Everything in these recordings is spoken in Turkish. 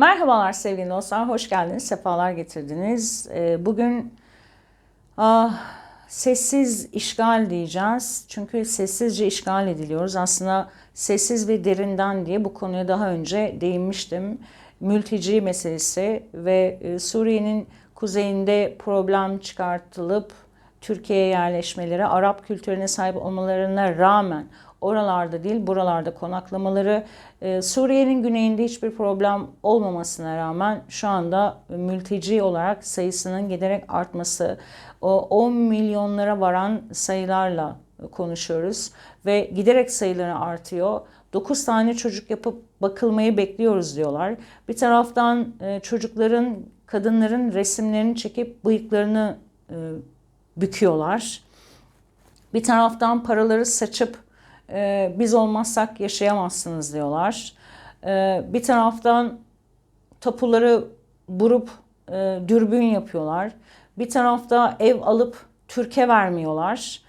Merhabalar sevgili dostlar, hoş geldiniz, sefalar getirdiniz. Ee, Bugün ah, sessiz işgal diyeceğiz. Çünkü sessizce işgal ediliyoruz. Aslında sessiz ve derinden diye bu konuya daha önce değinmiştim. Mülteci meselesi ve e, Suriye'nin kuzeyinde problem çıkartılıp Türkiye'ye yerleşmeleri, Arap kültürüne sahip olmalarına rağmen oralarda değil buralarda konaklamaları, e, Suriye'nin güneyinde hiçbir problem olmamasına rağmen şu anda mülteci olarak sayısının giderek artması, o 10 milyonlara varan sayılarla konuşuyoruz ve giderek sayıları artıyor. 9 tane çocuk yapıp bakılmayı bekliyoruz diyorlar. Bir taraftan e, çocukların, kadınların resimlerini çekip bıyıklarını e, büküyorlar. Bir taraftan paraları saçıp e, biz olmazsak yaşayamazsınız diyorlar. E, bir taraftan tapuları burup e, dürbün yapıyorlar. Bir tarafta ev alıp Türkiye vermiyorlar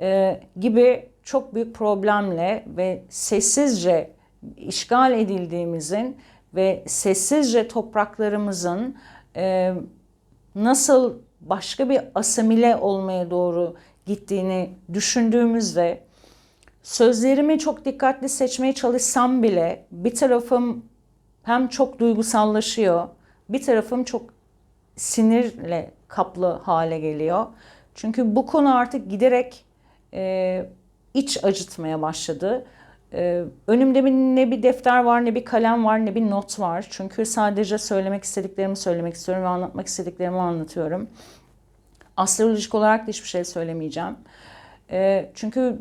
e, gibi çok büyük problemle ve sessizce işgal edildiğimizin ve sessizce topraklarımızın e, nasıl başka bir asimile olmaya doğru gittiğini düşündüğümüzde sözlerimi çok dikkatli seçmeye çalışsam bile bir tarafım hem çok duygusallaşıyor, bir tarafım çok sinirle kaplı hale geliyor. Çünkü bu konu artık giderek e, iç acıtmaya başladı. E, önümde ne bir defter var, ne bir kalem var, ne bir not var. Çünkü sadece söylemek istediklerimi söylemek istiyorum ve anlatmak istediklerimi anlatıyorum. Astrolojik olarak da hiçbir şey söylemeyeceğim. E, çünkü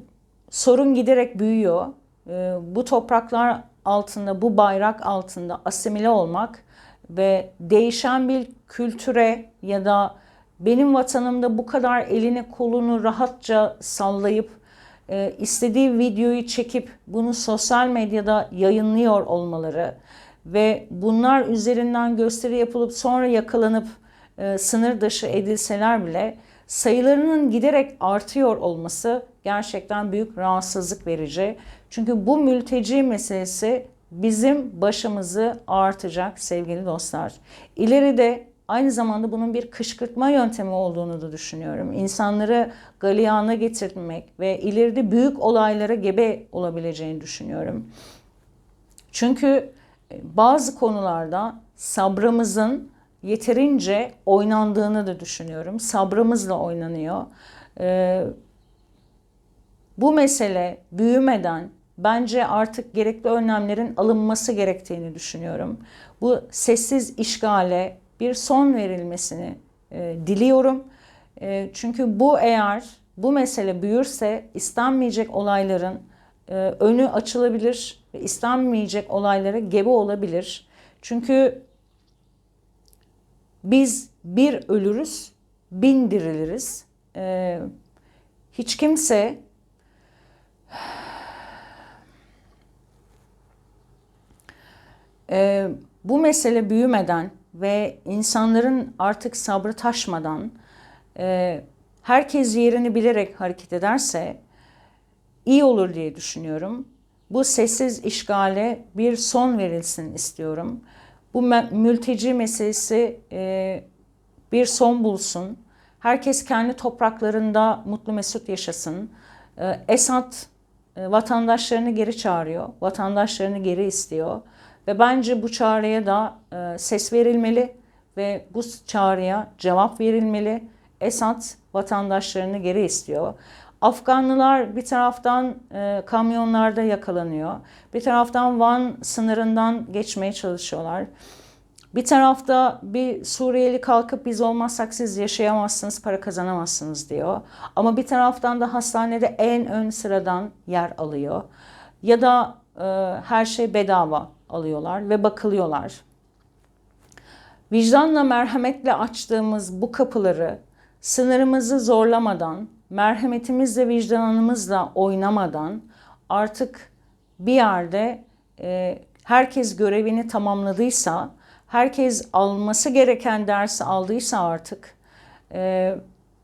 sorun giderek büyüyor. E, bu topraklar altında, bu bayrak altında asimile olmak ve değişen bir kültüre ya da benim vatanımda bu kadar elini kolunu rahatça sallayıp e, istediği videoyu çekip bunu sosyal medyada yayınlıyor olmaları ve bunlar üzerinden gösteri yapılıp sonra yakalanıp e, sınır dışı edilseler bile sayılarının giderek artıyor olması gerçekten büyük rahatsızlık verici. Çünkü bu mülteci meselesi bizim başımızı artacak sevgili dostlar. İleride aynı zamanda bunun bir kışkırtma yöntemi olduğunu da düşünüyorum. İnsanları galeyana getirmek ve ileride büyük olaylara gebe olabileceğini düşünüyorum. Çünkü e, bazı konularda sabrımızın yeterince oynandığını da düşünüyorum. Sabrımızla oynanıyor. Ee, bu mesele büyümeden bence artık gerekli önlemlerin alınması gerektiğini düşünüyorum. Bu sessiz işgale bir son verilmesini e, diliyorum. E, çünkü bu eğer bu mesele büyürse istenmeyecek olayların e, önü açılabilir ve istenmeyecek olaylara gebe olabilir. Çünkü biz bir ölürüz, bin diriliriz. E, hiç kimse e, bu mesele büyümeden ve insanların artık sabrı taşmadan e, herkes yerini bilerek hareket ederse iyi olur diye düşünüyorum. Bu sessiz işgale bir son verilsin istiyorum. Bu mülteci meselesi e, bir son bulsun. Herkes kendi topraklarında mutlu mesut yaşasın. E, Esad e, vatandaşlarını geri çağırıyor, vatandaşlarını geri istiyor. Ve bence bu çağrıya da e, ses verilmeli ve bu çağrıya cevap verilmeli. Esad vatandaşlarını geri istiyor. Afganlılar bir taraftan e, kamyonlarda yakalanıyor. Bir taraftan Van sınırından geçmeye çalışıyorlar. Bir tarafta bir Suriyeli kalkıp biz olmazsak siz yaşayamazsınız, para kazanamazsınız diyor. Ama bir taraftan da hastanede en ön sıradan yer alıyor. Ya da e, her şey bedava alıyorlar ve bakılıyorlar. Vicdanla merhametle açtığımız bu kapıları sınırımızı zorlamadan, merhametimizle vicdanımızla oynamadan artık bir yerde e, herkes görevini tamamladıysa, herkes alması gereken dersi aldıysa artık e,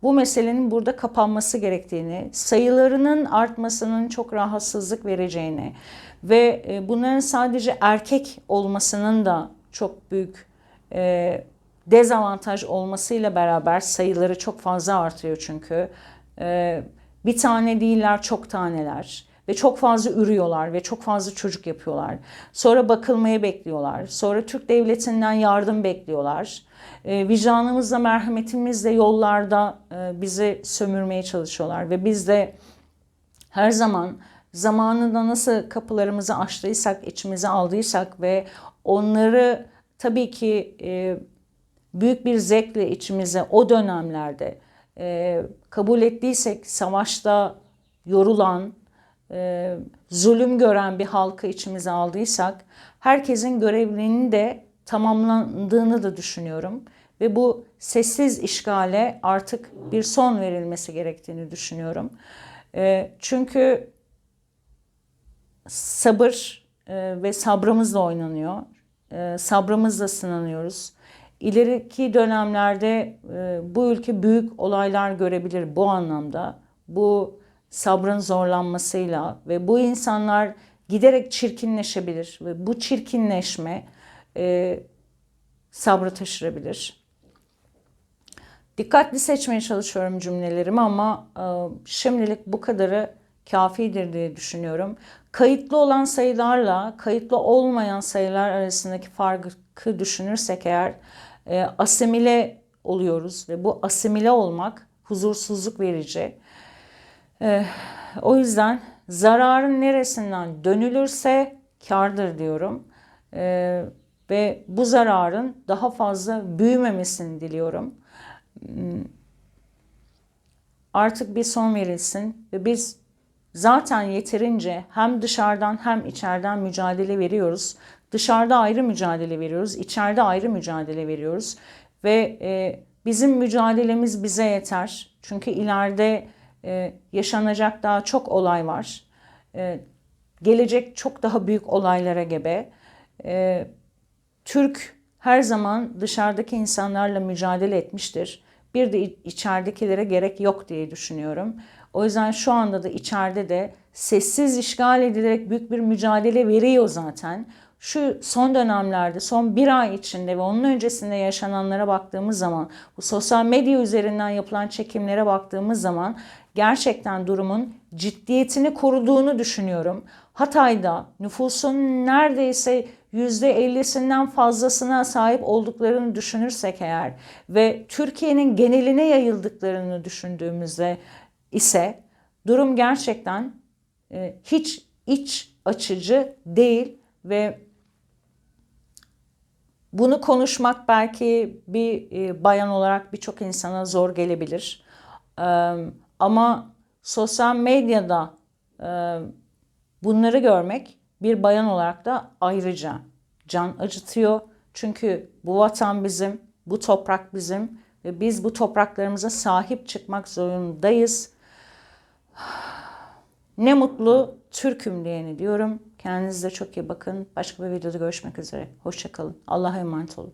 bu meselenin burada kapanması gerektiğini, sayılarının artmasının çok rahatsızlık vereceğini ve e, bunların sadece erkek olmasının da çok büyük e, dezavantaj olmasıyla beraber sayıları çok fazla artıyor çünkü. E, bir tane değiller çok taneler ve çok fazla ürüyorlar ve çok fazla çocuk yapıyorlar. Sonra bakılmayı bekliyorlar. Sonra Türk devletinden yardım bekliyorlar. E, vicdanımızla, merhametimizle yollarda e, bizi sömürmeye çalışıyorlar ve biz de her zaman zamanında nasıl kapılarımızı açtıysak, içimize aldıysak ve onları tabii ki e, büyük bir zevkle içimize o dönemlerde e, kabul ettiysek savaşta yorulan, e, zulüm gören bir halkı içimize aldıysak herkesin görevlerinin de tamamlandığını da düşünüyorum. Ve bu sessiz işgale artık bir son verilmesi gerektiğini düşünüyorum. E, çünkü sabır e, ve sabrımızla oynanıyor. E, sabrımızla sınanıyoruz. İleriki dönemlerde e, bu ülke büyük olaylar görebilir bu anlamda. Bu sabrın zorlanmasıyla ve bu insanlar giderek çirkinleşebilir ve bu çirkinleşme e, sabrı taşırabilir. Dikkatli seçmeye çalışıyorum cümlelerimi ama e, şimdilik bu kadarı kafidir diye düşünüyorum. Kayıtlı olan sayılarla kayıtlı olmayan sayılar arasındaki farkı düşünürsek eğer e, asimile oluyoruz ve bu asimile olmak huzursuzluk verici. E, o yüzden zararın neresinden dönülürse kardır diyorum. E, ve bu zararın daha fazla büyümemesini diliyorum. Artık bir son verilsin ve biz zaten yeterince hem dışarıdan hem içeriden mücadele veriyoruz. Dışarıda ayrı mücadele veriyoruz, içeride ayrı mücadele veriyoruz ve e, bizim mücadelemiz bize yeter. Çünkü ileride e, yaşanacak daha çok olay var. E, gelecek çok daha büyük olaylara gebe. E, Türk her zaman dışarıdaki insanlarla mücadele etmiştir. Bir de içeridekilere gerek yok diye düşünüyorum. O yüzden şu anda da içeride de sessiz işgal edilerek büyük bir mücadele veriyor zaten. Şu son dönemlerde, son bir ay içinde ve onun öncesinde yaşananlara baktığımız zaman, bu sosyal medya üzerinden yapılan çekimlere baktığımız zaman gerçekten durumun ciddiyetini koruduğunu düşünüyorum. Hatay'da nüfusun neredeyse %50'sinden fazlasına sahip olduklarını düşünürsek eğer ve Türkiye'nin geneline yayıldıklarını düşündüğümüzde ise durum gerçekten e, hiç iç açıcı değil ve bunu konuşmak belki bir e, bayan olarak birçok insana zor gelebilir. Ama sosyal medyada bunları görmek bir bayan olarak da ayrıca can acıtıyor. Çünkü bu vatan bizim, bu toprak bizim ve biz bu topraklarımıza sahip çıkmak zorundayız. Ne mutlu Türk'üm diyeni diyorum. Kendinize çok iyi bakın. Başka bir videoda görüşmek üzere. Hoşçakalın. Allah'a emanet olun.